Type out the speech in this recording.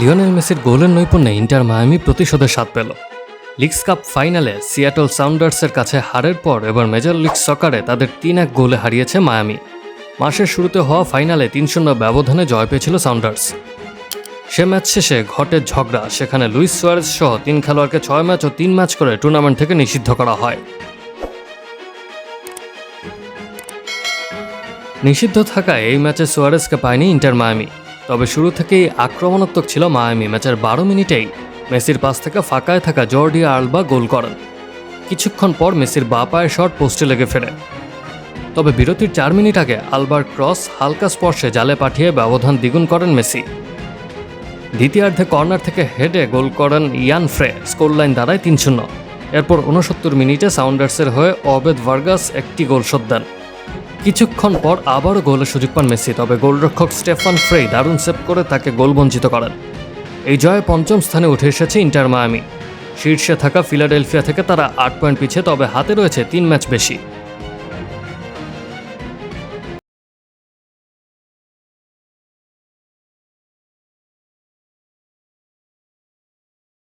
Lionel মেসির গোলের নৈপুণ্যে inter Miami প্রতিশোধের স্বাদ পেল। লিগস কাপ ফাইনালে সিয়াটল সাউন্ডার্সের কাছে হারের পর এবার মেজর লিগ সকারে তাদের তিন এক গোলে হারিয়েছে মায়ামি। মাসের শুরুতে হওয়া ফাইনালে তিন শূন্য ব্যবধানে জয় পেয়েছিল সাউন্ডার্স। সে ম্যাচ শেষে ঘটে ঝগড়া, সেখানে লুইস সোয়ারেজ সহ তিন খেলোয়াড়কে ছয় ম্যাচ ও তিন ম্যাচ করে টুর্নামেন্ট থেকে নিষিদ্ধ করা হয়। নিষিদ্ধ থাকায় এই ম্যাচে সোয়ারেজকে পায়নি ইন্টার মায়ামি। তবে শুরু থেকেই আক্রমণাত্মক ছিল মায়ামি। ম্যাচের বারো মিনিটেই মেসির পাশ থেকে ফাঁকায় থাকা জর্ডি আলবা গোল করেন। কিছুক্ষণ পর মেসির বা পায়ের শট পোস্টে লেগে ফেরে। তবে বিরতির চার মিনিট আগে আলবার ক্রস হালকা স্পর্শে জালে পাঠিয়ে ব্যবধান দ্বিগুণ করেন মেসি। দ্বিতীয়ার্ধে কর্নার থেকে হেডে গোল করেন ইয়ান ফ্রে স্কোর লাইন দাঁড়ায় তিন শূন্য। এরপর উনসত্তর মিনিটে সাউন্ডার্সের হয়ে অবেদ ভার্গাস একটি গোল শোধ দেন। কিছুক্ষণ পর আবারও গোলের সুযোগ পান মেসি, তবে গোলরক্ষক স্টেফান ফ্রেই দারুণ সেভ করে তাকে গোল বঞ্চিত করেন। এই জয়ে পঞ্চম স্থানে উঠে এসেছে ইন্টার মায়ামি। শীর্ষে থাকা ফিলাডেলফিয়া থেকে তারা আট পয়েন্ট পিছিয়ে, তবে হাতে রয়েছে তিন ম্যাচ বেশি।